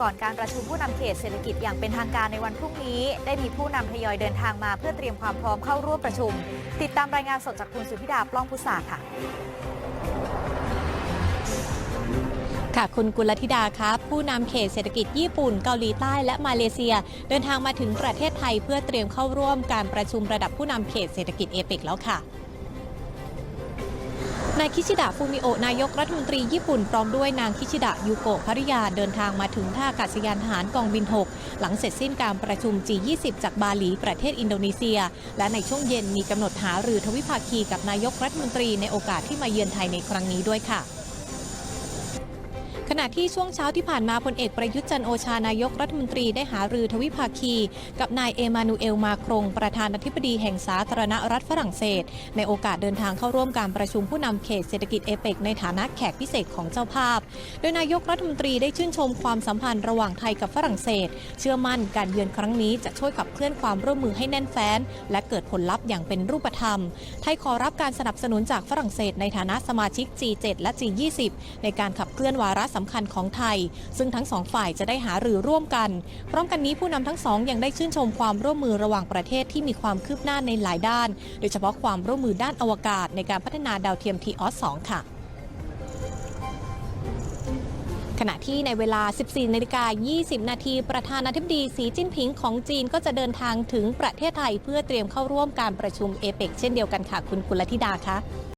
ก่อนการประชุมผู้นำเขตเศรษฐกิจอย่างเป็นทางการในวันพรุ่งนี้ ได้มีผู้นำทยอยเดินทางมาเพื่อเตรียมความพร้อมเข้าร่วมประชุม ติดตามรายงานสดจากคุณสุธิดาปล้องพุษาค่ะค่ะคุณกุลธิดาครับผู้นำเขตเศรษฐกิจญี่ปุ่น เกาหลีใต้และมาเลเซีย เดินทางมาถึงประเทศไทยเพื่อเตรียมเข้าร่วมการประชุมระดับผู้นำเขตเศรษฐกิจเอเปกแล้วค่ะ นายคิชิดะฟูมิโอะนายกรัฐมนตรีญี่ปุ่นพร้อมด้วยนางคิชิดะยูโกะภริยาเดินทางมาถึงท่าอากาศยานทหารกองบิน 6 หลังเสร็จสิ้นการประชุม G20 จากบาหลีประเทศอินโดนีเซีย และในช่วงเย็นมีกำหนดหารือทวิภาคีกับนายกรัฐมนตรีในโอกาสที่มาเยือนไทยในครั้งนี้ด้วยค่ะ ขณะที่ช่วงเช้าที่ผ่านมาพลเอกประยุทธ์จันโอชานายกรัฐมนตรีได้หารือทวิภาคี กับนายเอมานูเอลมาครง ประธานาธิบดีแห่งสาธารณรัฐฝรั่งเศส ในโอกาสเดินทางเข้าร่วมการประชุมผู้นำเขตเศรษฐกิจเอเปกในฐานะแขกพิเศษของเจ้าภาพ โดยนายกรัฐมนตรีได้ชื่นชมความสัมพันธ์ระหว่างไทยกับฝรั่งเศส เชื่อมั่นการเยือนครั้งนี้จะช่วยขับเคลื่อนความร่วมมือให้แน่นแฟ้น และเกิดผลลัพธ์อย่างเป็นรูปธรรม ไทยขอรับการสนับสนุนจากฝรั่งเศส ในฐานะสมาชิก G7 และ G20 ในการขับเคลื่อนวาระสำคัญของไทย ซึ่งทั้งสองฝ่ายจะได้หารือร่วมกัน พร้อมกันนี้ผู้นำทั้งสองยังได้ชื่นชมความร่วมมือระหว่างประเทศที่มีความคืบหน้าในหลายด้าน โดยเฉพาะความร่วมมือด้านอวกาศในการพัฒนาดาวเทียมทีออส2ค่ะขณะที่ในเวลา 14นาฬิกา20 นาที ประธานาธิบดีสีจิ้นผิงของจีนก็จะเดินทางถึงประเทศไทยเพื่อเตรียมเข้าร่วมการประชุมเอเปกเช่นเดียวกันค่ะ คุณกุลธิดาคะ